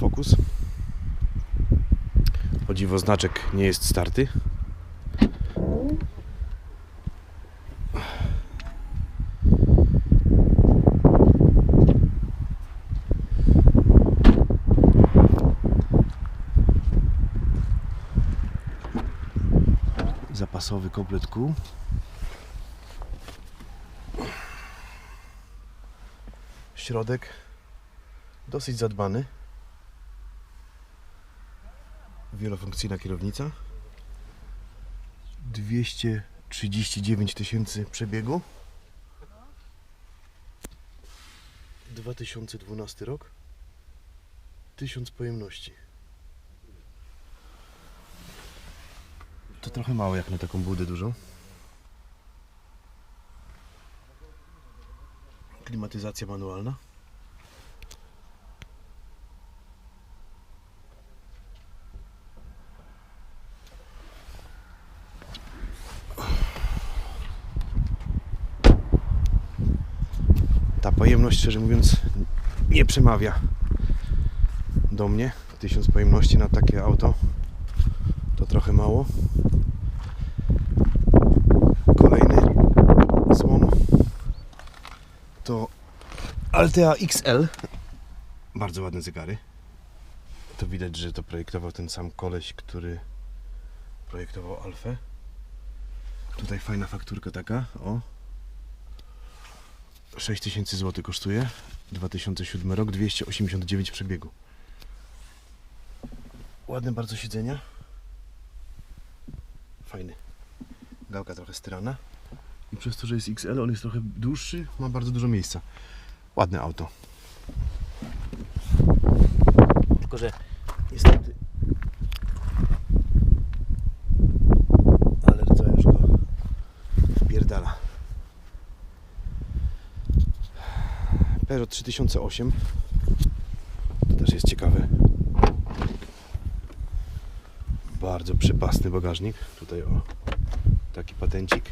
Focus. O dziwo znaczek nie jest starty. Zapasowy komplet kół. Środek dosyć zadbany. Wielofunkcyjna kierownica. 239 tysięcy przebiegu. 2012 rok. 1000 pojemności. To trochę mało jak na taką budę dużą. Klimatyzacja manualna. Ta pojemność, szczerze mówiąc, nie przemawia do mnie. Tysiąc pojemności na takie auto to trochę mało. Kolejny złom to Altea XL. Bardzo ładne zegary. To widać, że to projektował ten sam koleś, który projektował Alfę. Tutaj fajna fakturka taka, o. 6000 zł kosztuje. 2007 rok, 289 przebiegu. Ładne bardzo siedzenia. Fajny. Gałka trochę styrana. I przez to, że jest XL, on jest trochę dłuższy, ma bardzo dużo miejsca. Ładne auto. Tylko, że niestety. Ale to już go wpierdala. Peugeot 3008. To też jest ciekawe. Bardzo przypasny bagażnik. Tutaj o taki patencik.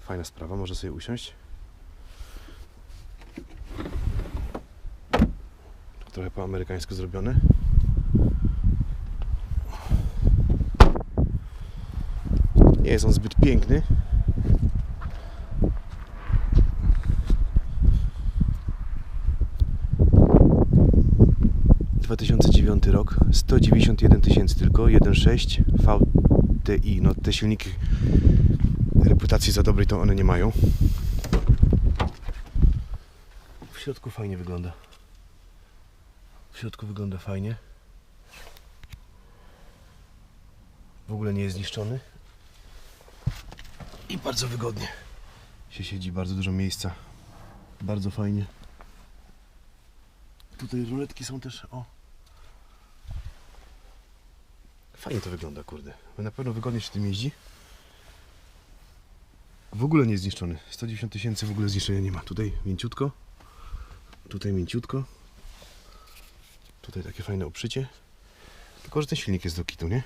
Fajna sprawa, może sobie usiąść. Trochę po amerykańsku zrobione. Nie jest on zbyt piękny. Rok, 191 tysięcy tylko, 1.6 VTI, no te silniki reputacji za dobrej to one nie mają. W środku fajnie wygląda. W środku wygląda fajnie. W ogóle nie jest zniszczony. I bardzo wygodnie. Się siedzi, bardzo dużo miejsca. Bardzo fajnie. Tutaj ruletki są też, o. Fajnie to wygląda, kurde. Na pewno wygodnie się tym jeździ. W ogóle nie jest zniszczony. 190 tysięcy w ogóle zniszczenia nie ma. Tutaj mięciutko. Tutaj mięciutko. Tutaj takie fajne oprzycie. Tylko, że ten silnik jest do kitu, nie?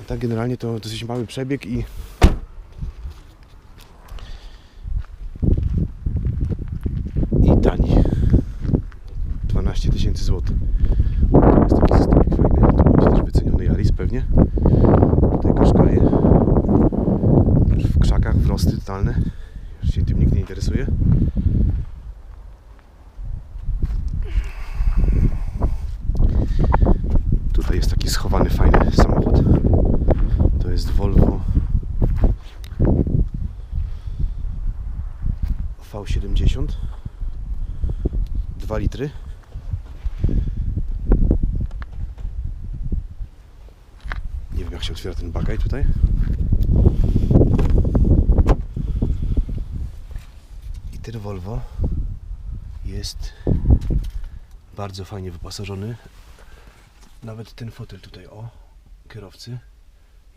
A tak generalnie to dosyć mały przebieg i tani. 12 tysięcy złotych. To jest taki systemik fajny. To będzie też wyceniony Yaris pewnie. Tutaj kaszkaje w krzakach, wrosty totalne. Już się tym nikt nie interesuje. Tutaj jest taki schowany, fajny samochód. To jest Volvo V70 2 litry Nie wiem jak się otwiera ten bagaj tutaj Ten Volvo jest bardzo fajnie wyposażony. Nawet ten fotel tutaj, o, kierowcy,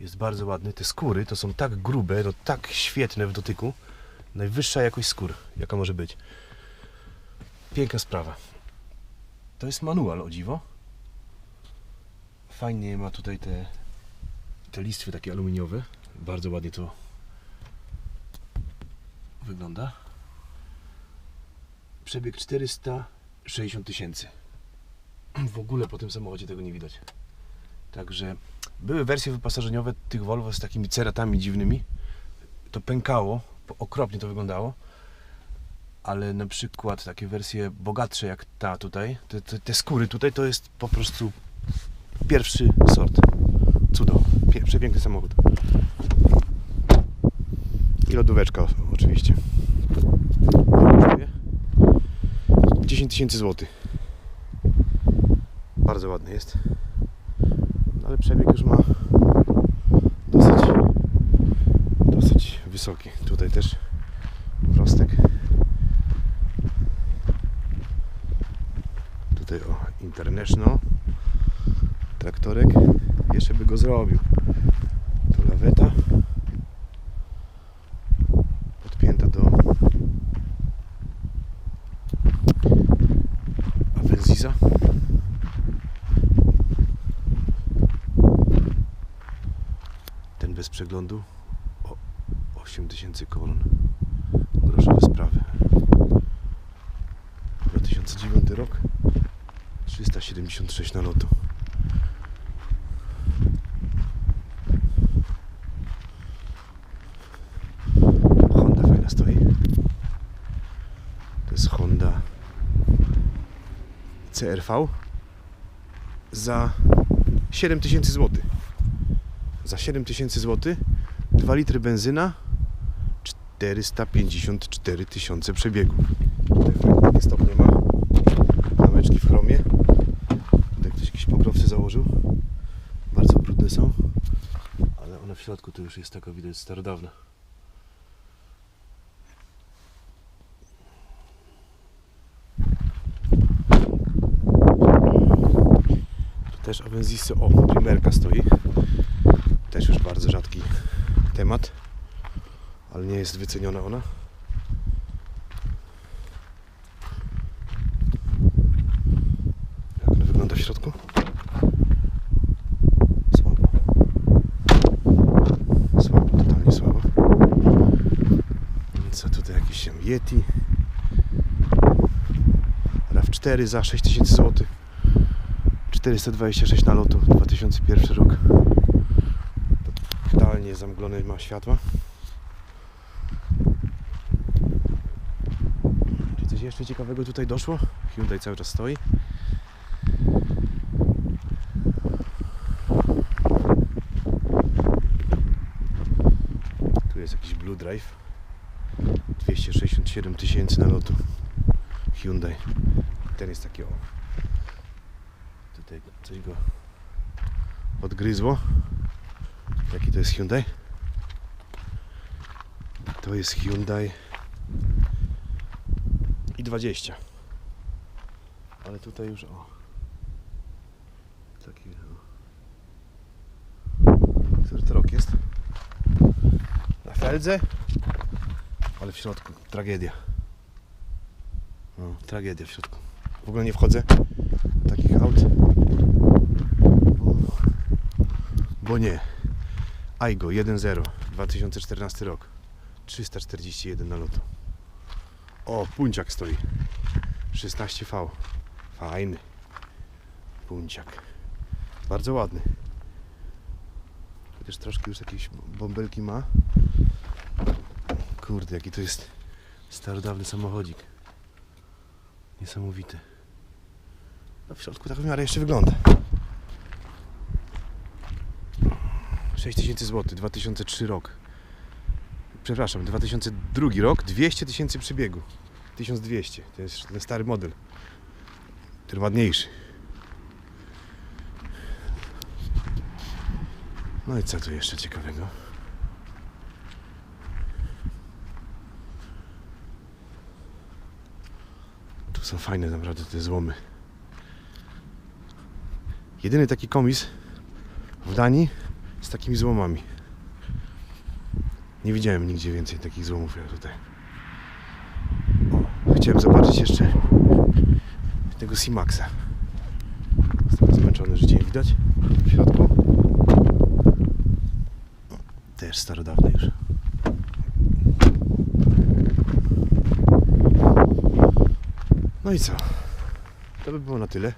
jest bardzo ładny. Te skóry to są tak grube, to tak świetne w dotyku. Najwyższa jakość skór, jaka może być. Piękna sprawa. To jest manual, o dziwo. Fajnie ma tutaj te, te listwy takie aluminiowe. Bardzo ładnie to wygląda. Przebieg 400 60 tysięcy. W ogóle po tym samochodzie tego nie widać. Także były wersje wyposażeniowe tych Volvo z takimi ceratami dziwnymi. To pękało, okropnie to wyglądało. Ale na przykład takie wersje bogatsze jak ta tutaj, te, te, te skóry tutaj to jest po prostu pierwszy sort. Cudo. Przepiękny samochód. I lodóweczka oczywiście. Ile kosztuje? 10 tysięcy złotych. Bardzo ładny jest. No, ale przebieg już ma dosyć, dosyć wysoki. Tutaj też wrostek. Tutaj o International traktorek. Jeszcze by go zrobił. Tu laweta. Rok. 376 nalotu. Honda fajna stoi. To jest Honda CRV za 7000 zł. Za 7000 zł 2 litry benzyna 454 tysiące fajne takie stopnie ma. Rameczki w chromie. Tutaj ktoś jakieś pokrowce założył. Bardzo brudne są. Ale one w środku to już jest taka widać starodawna. Tu też Avenzisy, o, Primerka stoi. Też już bardzo rzadki temat, ale nie jest wyceniona ona. Jak ona wygląda w środku? Słabo. Słabo, totalnie słabo. Co tutaj jakiś tam Yeti. RAV4 za 6000 zł. 426 nalotu, 2001 rok. Totalnie zamglone ma światła. Czy coś jeszcze ciekawego tutaj doszło? Hyundai cały czas stoi. Tu jest jakiś Blue Drive. 267 tysięcy nalotu. Hyundai. Ten jest taki o. Tutaj coś go odgryzło. Jaki to jest Hyundai? To jest Hyundai i20. Ale tutaj już o. Taki o. Który to rok jest? Na Feldze? Ale w środku tragedia. No, tragedia w środku. W ogóle nie wchodzę do takich aut. Bo, bo nie. Aigo 1.0 2014 rok. 341 na lotu. O, punciak stoi. 16V. Fajny. Punciak. Bardzo ładny. Chociaż troszkę już jakieś bąbelki ma. Kurde, jaki to jest starodawny samochodzik. Niesamowity. No w środku tak w miarę jeszcze wygląda. 6000 zł, 2003 rok. Przepraszam, 2002 rok, 200 tysięcy przebiegu. 1200, to jest ten stary model. Ten ładniejszy. No i co tu jeszcze ciekawego? Są fajne naprawdę te złomy. Jedyny taki komis w Danii z takimi złomami. Nie widziałem nigdzie więcej takich złomów jak tutaj. Chciałem zobaczyć jeszcze tego Simaxa. Jestem zmęczony, że nie widać w środku. Też starodawny już. No i co? To by było na tyle.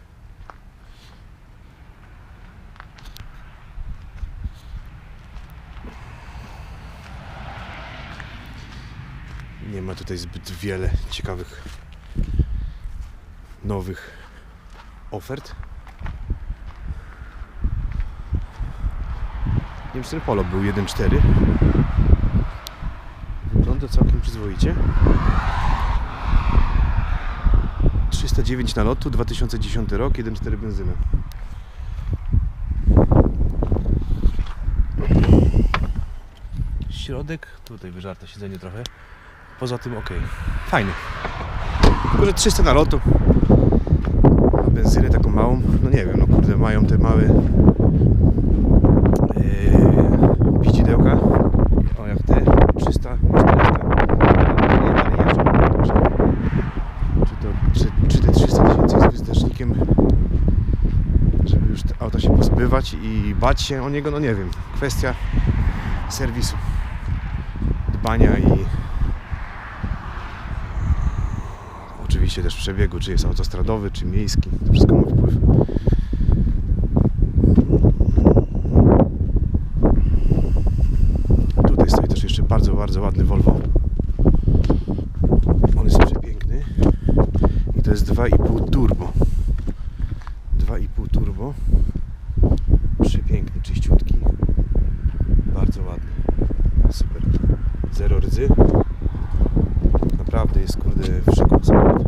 Nie ma tutaj zbyt wiele ciekawych nowych ofert. Nie wiem, czy ten polop był 1.4. Wygląda całkiem przyzwoicie. 309 na lotu, 2010 rok, 1.4 benzyna. Środek, tutaj wyżarte siedzenie trochę. Poza tym ok. Fajny. Tylko, że 300 na lotu. A benzynę taką małą, no nie wiem, no kurde, mają te małe yy, piździdełka. O, jak te 300, 400. Ale nie dalej jeżdżą. Także czy, to, czy, czy te 300 tysięcy jest wyznacznikiem, żeby już te auta się pozbywać i bać się o niego, no nie wiem. Kwestia serwisu, dbania i oczywiście też przebiegu, czy jest autostradowy, czy miejski. To wszystko ma wpływ. Tutaj stoi też jeszcze bardzo, bardzo ładny Volvo. On jest przepiękny. I to jest 2,5 turbo. 2,5 turbo. Przepiękny, czyściutki. Bardzo ładny. Super. Zero rdzy. Naprawdę jest kurde w.